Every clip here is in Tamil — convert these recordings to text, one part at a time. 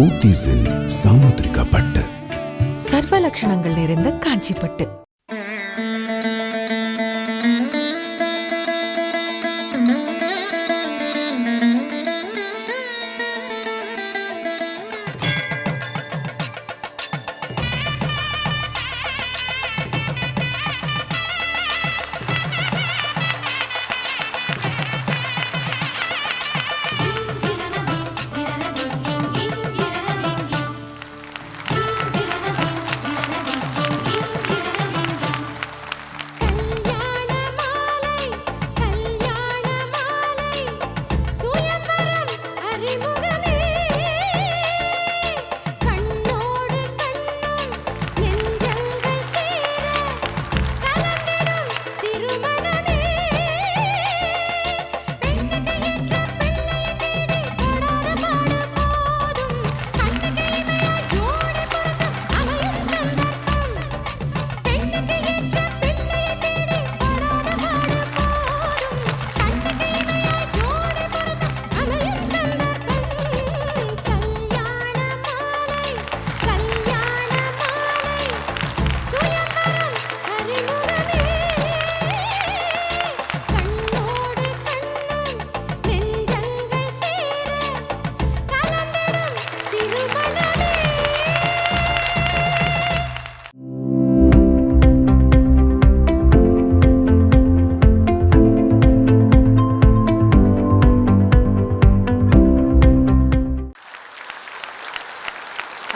போத்தீஸின் சாமுத்திரிக்கப்பட்டு சர்வ லட்சணங்கள் நிறைந்த காஞ்சிப்பட்டு.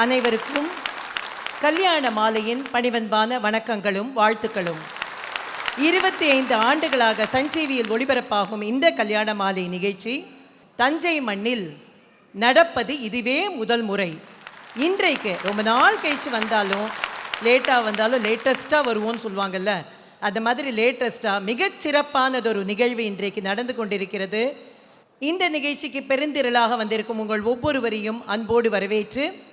அனைவருக்கும் கல்யாண மாலையின் பணிவன்பான வணக்கங்களும் வாழ்த்துக்களும். இருபத்தி ஐந்து ஆண்டுகளாக சன் டிவியில் ஒளிபரப்பாகும் இந்த கல்யாண மாலை நிகழ்ச்சி தஞ்சை மண்ணில் நடப்பது இதுவே முதல் முறை. இன்றைக்கு ரொம்ப நாள் கழிச்சு வந்தாலும் லேட்டாக வந்தாலும் லேட்டஸ்ட்டாக வருவோம்னு சொல்லுவாங்கல்ல அந்த மாதிரி லேட்டஸ்ட்டாக மிகச்சிறப்பானதொரு நிகழ்வு இன்றைக்கு நடந்து கொண்டிருக்கிறது. இந்த நிகழ்ச்சிக்கு பெருந்திரளாக வந்திருக்கும் உங்கள் ஒவ்வொருவரையும் அன்போடு வரவேற்று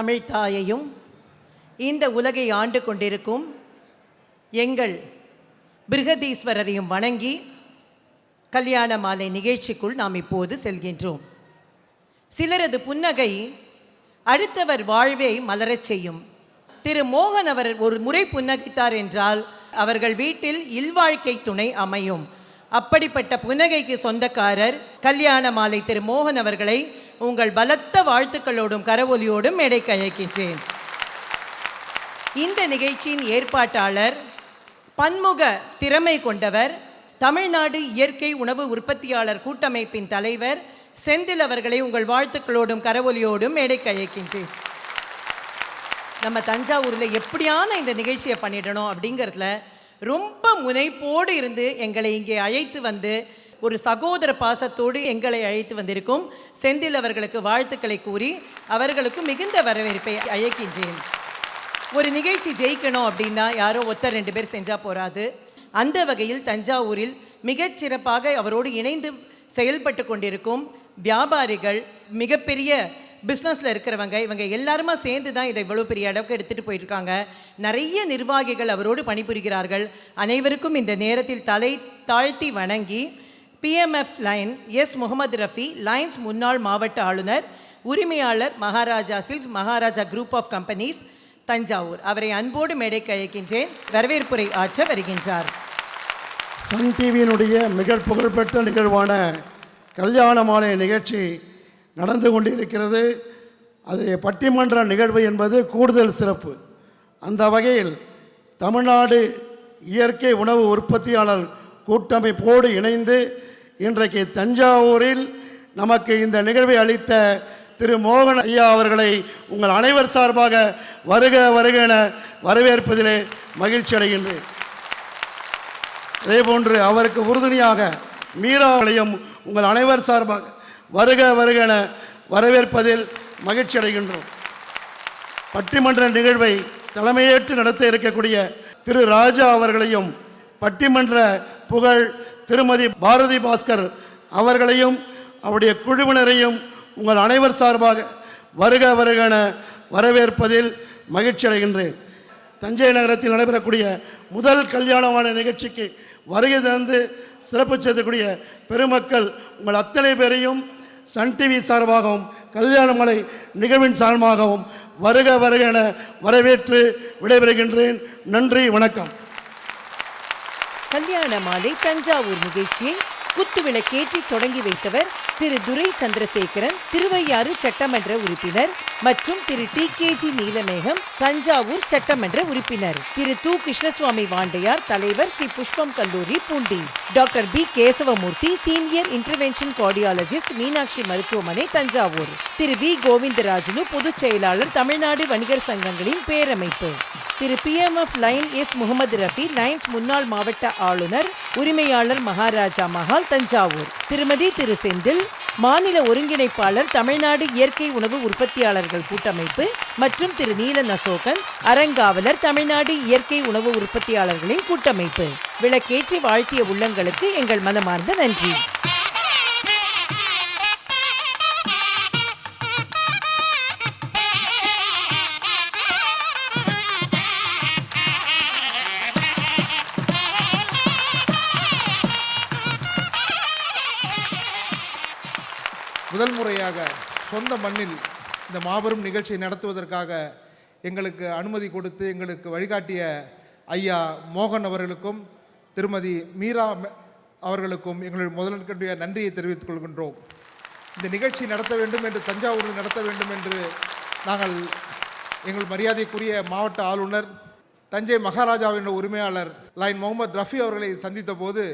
தமிழ்த்தாயையும் இந்த உலகை ஆண்டு கொண்டிருக்கும் எங்கள் பிருகதீஸ்வரரையும் வணங்கி கல்யாண மாலை நிகழ்ச்சிக்குள் நாம் இப்போது செல்கின்றோம். சிலரது புன்னகை அடுத்தவர் வாழ்வை மலரச் செய்யும். திரு மோகன் அவர் ஒரு முறை புன்னகைத்தார் என்றால் அவர்கள் வீட்டில் இல்வாழ்க்கை துணை அமையும். அப்படிப்பட்ட புன்னகைக்கு சொந்தக்காரர் கல்யாண மாலை திரு மோகன் அவர்களை உங்கள் பலத்த வாழ்த்துக்களோடும் கரவொலியோடும் மேடைக்கு அழைக்கின்றேன். இந்த நிகழ்ச்சியின் ஏற்பாட்டாளர் பன்முக திறமை கொண்டவர் தமிழ்நாடு இயற்கை உணவு உற்பத்தியாளர் கூட்டமைப்பின் தலைவர் செந்தில் அவர்களை உங்கள் வாழ்த்துக்களோடும் கரவொலியோடும் மேடைக்கு அழைக்கின்றேன். நம்ம தஞ்சாவூரில் எப்படியான இந்த நிகழ்ச்சியை பண்ணிடணும் அப்படிங்கிறதுல ரொம்ப முனைப்போடு இருந்து எங்களை இங்கே அழைத்து வந்து ஒரு சகோதர பாசத்தோடு எங்களை அழைத்து வந்திருக்கும் செந்தில் அவர்களுக்கு வாழ்த்துக்களை கூறி அவர்களுக்கு மிகுந்த வரவேற்பை அழைக்கின்றேன். ஒரு நிகழ்ச்சி ஜெயிக்கணும் அப்படின்னா யாரோ ஒத்த ரெண்டு பேர் செஞ்சால் போகாது அந்த வகையில் தஞ்சாவூரில் மிகச்சிறப்பாக அவரோடு இணைந்து செயல்பட்டு கொண்டிருக்கும் வியாபாரிகள் மிகப்பெரிய பிஸ்னஸில் இருக்கிறவங்க இவங்க எல்லாருமா சேர்ந்து தான் இதை இவ்வளோ பெரிய அளவுக்கு எடுத்துகிட்டு போயிருக்காங்க. நிறைய நிர்வாகிகள் அவரோடு பணிபுரிகிறார்கள். அனைவருக்கும் இந்த நேரத்தில் தலை தாழ்த்தி வணங்கி PMF Lion S Mohammed Rafi Lions முன்னாள் மாவட்ட ஆளுநர் உரிமையாளர் Maharaja Silks Maharaja group of companies Thanjavur. அவரை அன்போடு மேடை கழிக்கின்றேன் வரவேற்புரை ஆற்ற வருகின்றார். சன் டிவியினுடைய மிக புகழ்பெற்ற நிகழ்வான கல்யாண மாலை நிகழ்ச்சி நடந்து கொண்டிருக்கிறது. அது பட்டிமன்ற நிகழ்வு என்பது கூடுதல் சிறப்பு. அந்த வகையில் தமிழ்நாடு இயற்கை உணவு உற்பத்தியாளர் கூட்டமைப்போடு இணைந்து இன்றைக்கு தஞ்சாவூரில் நமக்கு இந்த நிகழ்வை அளித்த திரு மோகன் ஐயா அவர்களை உங்கள் அனைவர் சார்பாக வருக வருக என வரவேற்பதிலே மகிழ்ச்சி அடைகின்றேன். அதேபோன்று அவருக்கு உறுதுணையாக மீராவளையும் உங்கள் அனைவர் சார்பாக வருக வருக என வரவேற்பதில் மகிழ்ச்சி அடைகின்றோம். பட்டிமன்ற நிகழ்வை தலைமையேற்று நடத்த இருக்கக்கூடிய திரு ராஜா அவர்களையும் பட்டிமன்ற புகழ் திருமதி பாரதி பாஸ்கர் அவர்களையும் அவருடைய குழுவினரையும் உங்கள் அனைவர் சார்பாக வருக வருக என வரவேற்பதில் மகிழ்ச்சி அடைகின்றேன். தஞ்சை நகரத்தில் நடைபெறக்கூடிய முதல் கல்யாணமான நிகழ்ச்சிக்கு வருகை தந்து சிறப்பு செய்யக்கூடிய பெருமக்கள் உங்கள் அத்தனை பேரையும் சன் டிவி சார்பாகவும் கல்யாணமலை நிகழ்வின் சார்பாகவும் வருக வருக என வரவேற்று விடைபெறுகின்றேன். நன்றி வணக்கம். கல்யாண மாலை தஞ்சாவூர் நிகழ்ச்சியை குத்துவிளக்கேற்றி தொடங்கி வைத்தவர் திரு துரை சந்திரசேகரன் திருவையாறு சட்டமன்ற உறுப்பினர் மற்றும் Thiru T K G Neelamegam Thanjavur சட்டமன்ற உறுப்பினர். திரு து கிருஷ்ணசுவாமி வாண்டையார் தலைவர் ஸ்ரீ புஷ்பம் கல்லூரி Poondi. Doctor P Kesavamoorthy senior intervention cardiologist Meenakshi மருத்துவமனை தஞ்சாவூர். திரு வி கோவிந்தராஜனு பொதுச் செயலாளர் தமிழ்நாடு வணிகர் சங்கங்களின் பேரமைப்பு. Thiru P M F Lion S Mohammed Rafi Lions முன்னாள் மாவட்ட ஆளுநர் உரிமையாளர் மகாராஜா மஹால் தஞ்சாவூர். திருமதி திரு செந்தில் மாநில ஒருங்கிணைப்பாளர் தமிழ்நாடு இயற்கை உணவு உற்பத்தியாளர்கள் கூட்டமைப்பு மற்றும் திரு நீல நசோகன் அறங்காவலர் தமிழ்நாடு இயற்கை உணவு உற்பத்தியாளர்களின் கூட்டமைப்பு. விளக்கேற்றி வாழ்த்திய உள்ளங்களுக்கு எங்கள் மனமார்ந்த நன்றி. முதல் முறையாக சொந்த மண்ணில் இந்த மாபெரும் நிகழ்ச்சியை நடத்துவதற்காக எங்களுக்கு அனுமதி கொடுத்து எங்களுக்கு வழிகாட்டிய ஐயா மோகன் அவர்களுக்கும் திருமதி மீரா ம- அவர்களுக்கும் எங்களுடைய முதலுடைய நன்றியை தெரிவித்துக் கொள்கின்றோம். இந்த நிகழ்ச்சி நடத்த வேண்டும் என்று தஞ்சாவூரில் நடத்த வேண்டும் என்று நாங்கள் எங்கள் மரியாதைக்குரிய மாவட்ட ஆளுநர் தஞ்சை மகாராஜாவின் உரிமையாளர் லைன் முகமது ரஃபி அவர்களை சந்தித்த போது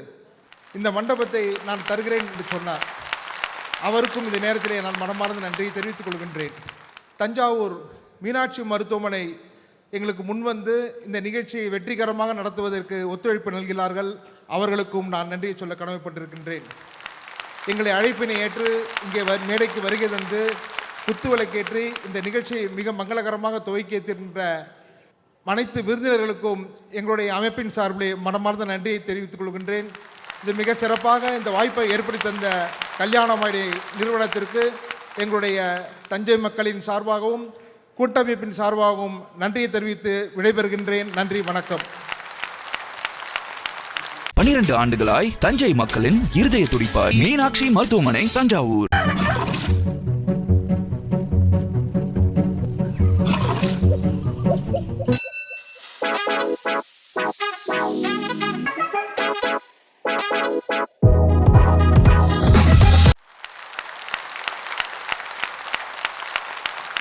இந்த மண்டபத்தை நான் தருகிறேன் என்று சொன்னார். அவருக்கும் இந்த நேரத்திலே நான் மனமார்ந்த நன்றியை தெரிவித்துக் கொள்கின்றேன். தஞ்சாவூர் மீனாட்சி மருத்துவமனை எங்களுக்கு முன்வந்து இந்த நிகழ்ச்சியை வெற்றிகரமாக நடத்துவதற்கு ஒத்துழைப்பு நல்கிறார்கள் அவர்களுக்கும் நான் நன்றியை சொல்ல கடமைப்பட்டிருக்கின்றேன். எங்களை அழைப்பினை ஏற்று இங்கே வ மேடைக்கு வருகை தந்து குத்துவிளக்கேற்றி இந்த நிகழ்ச்சியை மிக மங்களகரமாக துவக்கியிருக்கின்ற அனைத்து விருந்தினர்களுக்கும் எங்களுடைய அமைப்பின் சார்பிலே மனமார்ந்த நன்றியை தெரிவித்துக் கொள்கின்றேன். இது மிக சிறப்பாக இந்த வாய்ப்பை ஏற்படுத்தி தந்த கல்யாணமாடி நிறுவனத்திற்கு எங்களுடைய தஞ்சை மக்களின் சார்பாகவும் கூட்டமைப்பின் சார்பாகவும் நன்றியை தெரிவித்து விடைபெறுகின்றேன். நன்றி வணக்கம். பனிரெண்டு ஆண்டுகளாய் தஞ்சை மக்களின் இருதய துடிப்பாய் மீனாட்சி மருத்துவமனை தஞ்சாவூர்.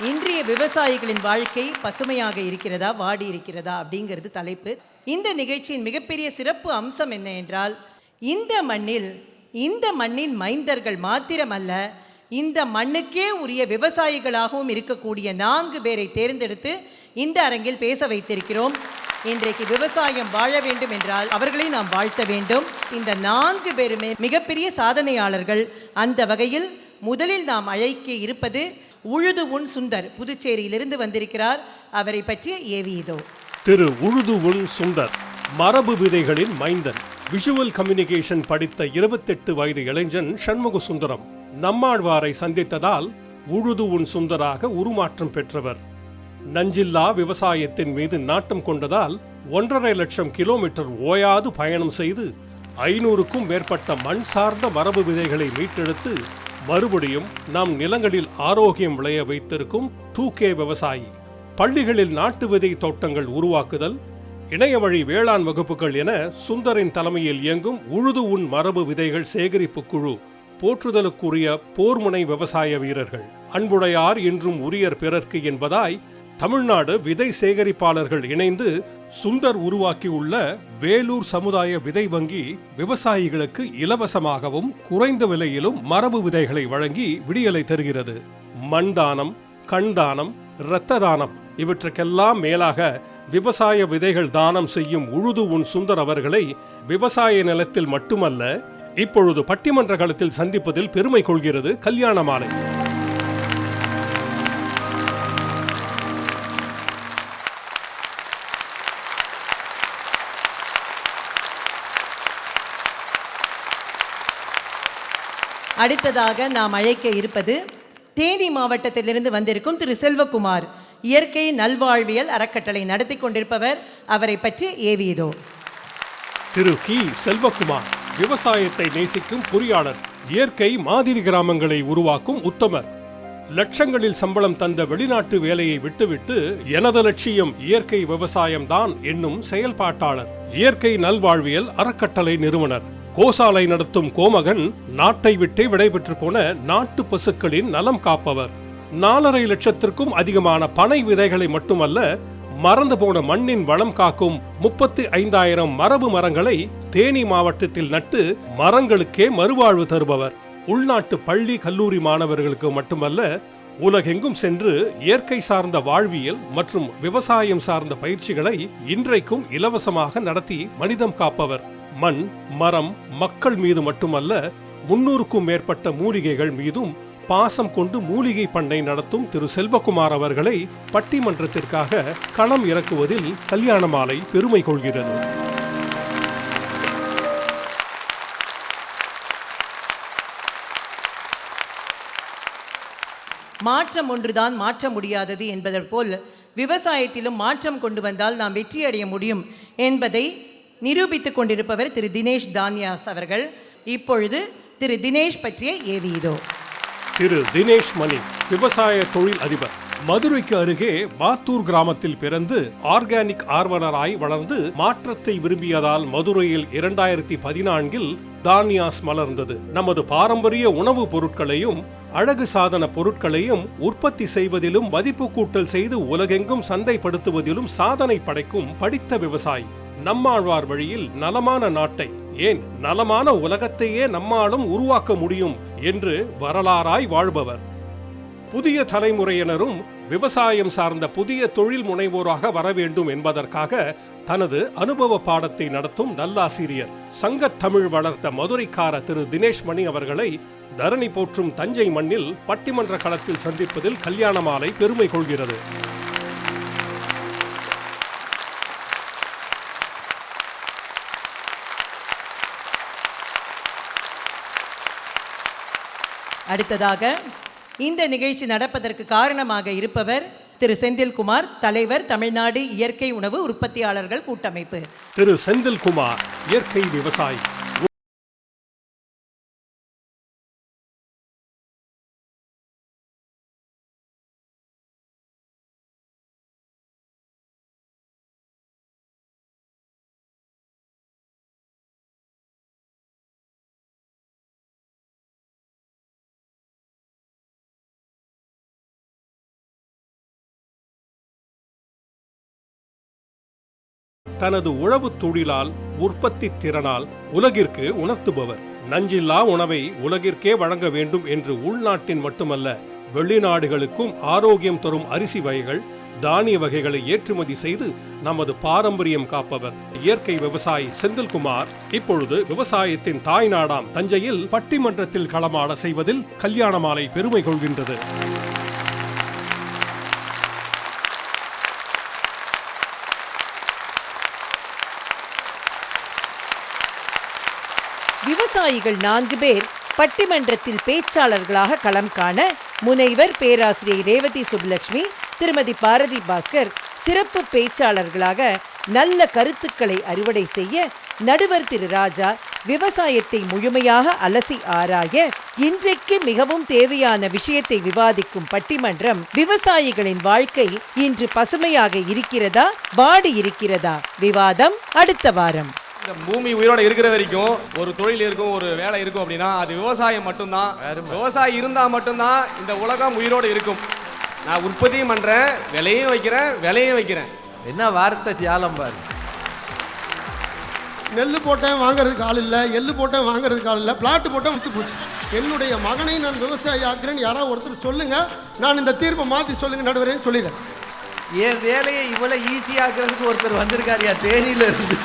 இன்றைய விவசாயிகளின் வாழ்க்கை பசுமையாக இருக்கிறதா வாடி இருக்கிறதா அப்படிங்கிறது தலைப்பு. இந்த நிகழ்ச்சியின் மிகப்பெரிய சிறப்பு அம்சம் என்ன என்றால் இந்த மண்ணில் இந்த மண்ணின் மைந்தர்கள் மாத்திரமல்ல இந்த மண்ணுக்கே உரிய விவசாயிகளாகவும் இருக்கக்கூடிய நான்கு பேரை தேர்ந்தெடுத்து இந்த அரங்கில் பேச வைத்திருக்கிறோம். இன்றைக்கு விவசாயம் வாழ வேண்டும் என்றால் அவர்களை நாம் வாழ்த்த வேண்டும். இந்த நான்கு பேருமே மிகப்பெரிய சாதனையாளர்கள். அந்த வகையில் முதலில் நாம் அழைக்க இருப்பது உழுது உன் சுந்தர். புதுச்சேரியிலிருந்து வந்திருக்கிறார். அவரை பற்றிய ஏவி இதோ. திரு உழுது உன் சுந்தர் மரபு விதைகளின் மைந்தன். விஷுவல் கம்யூனிகேஷன் படித்த இருபத்தெட்டு வயது இளைஞன் சண்முக சுந்தரம். நம்மாழ்வாரை சந்தித்ததால் உழுது உன் சுந்தராக உருமாற்றம் பெற்றவர். நஞ்சில்லா விவசாயத்தின் மீது நாட்டம் கொண்டதால் ஒன்றரை லட்சம் கிலோமீட்டர் ஓயாது பயணம் செய்து ஐநூறுக்கும் மேற்பட்ட மண் சார்ந்த மரபு விதைகளை மீட்டெடுத்து மறுபடியும் நம் நிலங்களில் ஆரோக்கியம் விளைய வைத்திருக்கும் டூ கே விவசாயி. பள்ளிகளில் நாட்டு விதை தோட்டங்கள் உருவாக்குதல் இணைய வழி வேளாண் வகுப்புகள் என சுந்தரின் தலைமையில் இயங்கும் உழுது உன் மரபு விதைகள் சேகரிப்பு குழு போற்றுதலுக்குரிய போர்முனை விவசாய வீரர்கள். அன்புடையார் என்றும் உரியர் பிறர்க்கு என்பதாய் தமிழ்நாடு விதை சேகரிப்பாளர்கள் இணைந்து சுந்தர் உருவாக்கியுள்ள வேலூர் சமுதாய விதை வங்கி விவசாயிகளுக்கு இலவசமாகவும் குறைந்த விலையிலும் மரபு விதைகளை வழங்கி விடியலை தருகிறது. மண் தானம் கண் தானம் இரத்த தானம் இவற்றுக்கெல்லாம் மேலாக விவசாய விதைகள் தானம் செய்யும் உழுது உன் சுந்தர் அவர்களை விவசாய நிலத்தில் மட்டுமல்ல இப்பொழுது பட்டிமன்ற களத்தில் சந்திப்பதில் பெருமை கொள்கிறது கல்யாண மாலை. அடுத்ததாக நாம் அழைக்க இருப்பது தேனி மாவட்டத்திலிருந்து வந்திருக்கும் திரு செல்வகுமார் இயற்கை நல்வாழ்வியல் அறக்கட்டளை நடத்தி கொண்டிருப்பவர் அவரை பற்றி ஏவியதோ. திரு கி. செல்வகுமார் விவசாயத்தை நேசிக்கும் பொறியாளர் இயற்கை மாதிரி கிராமங்களை உருவாக்கும் உத்தமர். லட்சங்களில் சம்பளம் தந்த வெளிநாட்டு வேலையை விட்டுவிட்டு எனது லட்சியம் இயற்கை விவசாயம்தான் என்னும் செயல்பாட்டாளர் இயற்கை நல்வாழ்வியல் அறக்கட்டளை நிறுவனர். கோசாலை நடத்தும் கோமகன் நாட்டை விட்டே விடைபெற்று போன நாட்டு பசுக்களின் நலம் காப்பவர். நாலரை லட்சத்திற்கும் அதிகமான பனை விதைகளை மட்டுமல்ல மறந்து போன மண்ணின் வளம் காக்கும் முப்பத்தி ஐந்தாயிரம் மரபு மரங்களை தேனி மாவட்டத்தில் நட்டு மரங்களுக்கே மறுவாழ்வு தருபவர். உள்நாட்டு பள்ளி கல்லூரி மாணவர்களுக்கு மட்டுமல்ல உலகெங்கும் சென்று இயற்கை சார்ந்த வாழ்வியல் மற்றும் விவசாயம் சார்ந்த பயிற்சிகளை இன்றைக்கும் இலவசமாக நடத்தி மனிதம் காப்பவர். மண் மரம் மக்கள் மீது மட்டுமல்ல முன்னூறுக்கும் மேற்பட்ட மூலிகைகள் மீதும் பாசம் கொண்டு மூலிகை பண்ணை நடத்தும் திரு செல்வகுமார் அவர்களை பட்டிமன்றத்திற்காக களம் இறக்குவதில் கல்யாண மாலை பெருமை கொள்கிறது. மாற்றம் ஒன்றுதான் மாற்ற முடியாதது என்பதைப் போல் விவசாயத்திலும் மாற்றம் கொண்டு வந்தால் நாம் வெற்றியடைய முடியும் என்பதை நிரூபித்துக் கொண்டிருப்பவர் திரு தினேஷ் தான்யாஸ் அவர்கள். இப்பொழுது திரு தினேஷ் பற்றிய ஏவியதோ திரு தினேஷ் மணி விவசாய தொழில் அதிபர். மதுரைக்கு அருகே மாத்தூர் கிராமத்தில் பிறந்து ஆர்கானிக் ஆர்வலராய் வளர்ந்து மாற்றத்தை விரும்பியதால் மதுரையில் இரண்டாயிரத்தி பதினான்கில் தானியாஸ் மலர்ந்தது. நமது பாரம்பரிய உணவுப் பொருட்களையும் அழகு சாதன பொருட்களையும் உற்பத்தி செய்வதிலும் மதிப்பு கூட்டல் செய்து உலகெங்கும் சந்தைப்படுத்துவதிலும் சாதனை படைக்கும் படித்த விவசாயி. நம்மாழ்வார் வழியில் நலமான நாட்டை ஏன் நலமான உலகத்தையே நம்மாலும் உருவாக்க முடியும் என்று வரலாறாய் வாழ்பவர். புதிய தலைமுறையினரும் விவசாயம் சார்ந்த புதிய தொழில் முனைவோராக வர வேண்டும் என்பதற்காக தனது அனுபவ பாடத்தை நடத்தும் நல்லாசிரியர் சங்கத் தமிழ் வளர்த்த மதுரைக்கார திரு. தினேஷ் மணி அவர்களை தரணி போற்றும் தஞ்சை மண்ணில் பட்டிமன்ற களத்தில் சந்திப்பதில் கல்யாண மாலை பெருமை கொள்கிறது. அடுத்ததாக இந்த நிகழ்ச்சி நடப்பதற்கு காரணமாக இருப்பவர் திரு. செந்தில்குமார் தலைவர் தமிழ்நாடு இயற்கை உணவு உற்பத்தியாளர்கள் கூட்டமைப்பு. திரு. செந்தில்குமார் இயற்கை விவசாயி. தனது உழவுத் தொழிலால் உற்பத்தி திறனால் உலகிற்கு உணர்த்துபவர். நஞ்சில்லா உணவை உலகிற்கே வழங்க வேண்டும் என்று உள்நாட்டின் மட்டுமல்ல வெளிநாடுகளுக்கும் ஆரோக்கியம் தரும் அரிசி வகைகள் தானிய வகைகளை ஏற்றுமதி செய்து நமது பாரம்பரியம் காப்பவர். இயற்கை விவசாயி செந்தில்குமார் இப்பொழுது விவசாயத்தின் தாய் நாடாம் தஞ்சையில் பட்டிமன்றத்தில் களமாட செய்வதில் கல்யாண மாலை பெருமை கொள்கின்றது. விவசாயிகள் நான்கு பேர் பட்டிமன்றத்தில் பேச்சாளர்களாக களம் காண முனைவர் பேராசிரியர் ரேவதி சுப்லட்சுமி திருமதி பாரதி பாஸ்கர் சிறப்பு பேச்சாளர்களாக நல்ல கருத்துக்களை அறுவடை செய்ய நடுவர் திரு ராஜா விவசாயத்தை முழுமையாக அலசி ஆராய இன்றைக்கு மிகவும் தேவையான விஷயத்தை விவாதிக்கும் பட்டிமன்றம் விவசாயிகளின் வாழ்க்கை இன்று பசுமையாக இருக்கிறதா? வாடி இருக்கிறதா? விவாதம் அடுத்த வாரம். இந்த பூமி உயிரோட இருக்கிற வரைக்கும் ஒரு தொழில் இருக்கும் ஒரு வேலை இருக்கும் அப்படின்னா அது விவசாயம் மட்டும்தான். விவசாயி இருந்தா மட்டும்தான் இந்த உலகம் உயிரோடு இருக்கும். நான் உற்பத்தியும் பண்றேன் விலையும் வைக்கிறேன் விலையும் வைக்கிறேன். என்ன வார்த்தை தியாலம் பாரு. நெல் போட்டேன் வாங்குறதுக்கு ஆள் இல்லை. எள்ளு போட்டேன் வாங்குறதுக்கு ஆள் இல்லை. பிளாட்டு போட்டேன் வித்து போச்சு. என்னுடைய மகனை நான் விவசாயி ஆக்குறேன்னு யாராவது ஒருத்தர் சொல்லுங்க. நான் இந்த தீர்ப்பை மாற்றி சொல்லுங்க நடுவரேன்னு சொல்லிடுறேன். என் வேலையை இவ்வளவு ஈஸியாக்குறதுக்கு ஒருத்தர் வந்திருக்காருயா தேனியில இருந்து.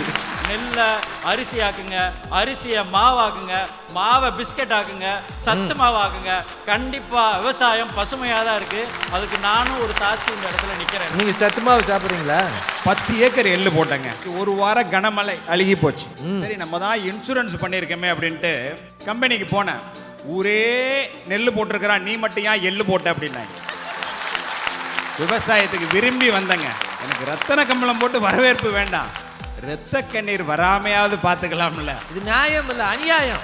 நெல்லை அரிசி ஆக்குங்க அரிசியை மாவாக்குங்க மாவை பிஸ்கட் ஆக்குங்க சத்து மாவாக்குங்க கண்டிப்பா விவசாயம் பசுமையாக தான் இருக்கு. அதுக்கு நானும் ஒரு சாட்சி இந்த இடத்துல நிக்கிறேன். நீங்க சத்துமாவு சாப்பிடுறீங்களா? பத்து ஏக்கர் எள்ளு போட்டேங்க. ஒரு வாரம் கனமழை அழுகி போச்சு. சரி நம்ம தான் இன்சூரன்ஸ் பண்ணியிருக்கோமே அப்படின்ட்டு கம்பெனிக்கு போனேன். ஊரே நெல் போட்டிருக்கிறான் நீ மட்டும் ஏன் எள்ளு போட்ட அப்படின்னாங்க. விவசாயத்துக்கு விரும்பி வந்தேங்க. எனக்கு ரத்தன கம்பளம் போட்டு வரவேற்பு வேண்டாம். ரத்த கண்ணீர் வராமையாவது பார்த்துக்கலாம்ல. இது நியாயம் இல்ல அநியாயம்.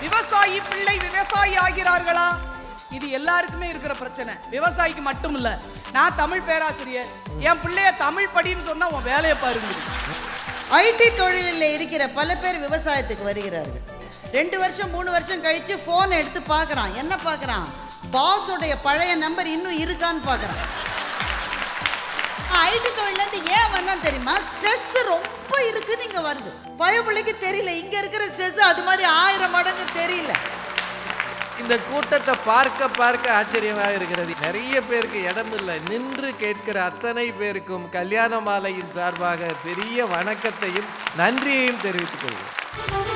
விவசாயி பிள்ளை விவசாயி ஆகிறார்களா? இது எல்லாருக்குமே இருக்கிற பிரச்சனை. விவசாயிக்கு மட்டும் இல்ல நான் தமிழ் பேராசிரியர். என் பிள்ளைய தமிழ் படின்னு சொன்னா உன் வேலையை பாருங்க. ஐடி தொழிலில் இருக்கிற பல பேர் விவசாயத்துக்கு வருகிறார்கள். ரெண்டு வருஷம் மூணு வருஷம் கழிச்சு போன் எடுத்து பார்க்கறான். என்ன பார்க்கறான்? பாஸோடைய பழைய நம்பர் இன்னும் இருக்கான்னு பார்க்கறான். ஐடி தொழிலேருந்து ஏன் வந்தான் தெரியுமா? ஸ்ட்ரெஸ் ரொம்ப இருக்குன்னு இங்க வருது. பயபிள்ளைக்கு தெரியல இங்க இருக்கிற ஸ்ட்ரெஸ் அது மாதிரி ஆயிரம் மடங்கு தெரியல. இந்த கூட்டத்தை பார்க்க பார்க்க ஆச்சரியமாக இருக்கிறது. நிறைய பேருக்கு இடம் இல்லை. நின்று கேட்கிற அத்தனை பேருக்கும் கல்யாண மாலையின் சார்பாக பெரிய வணக்கத்தையும் நன்றியையும் தெரிவித்துக் கொள்கிறேன்.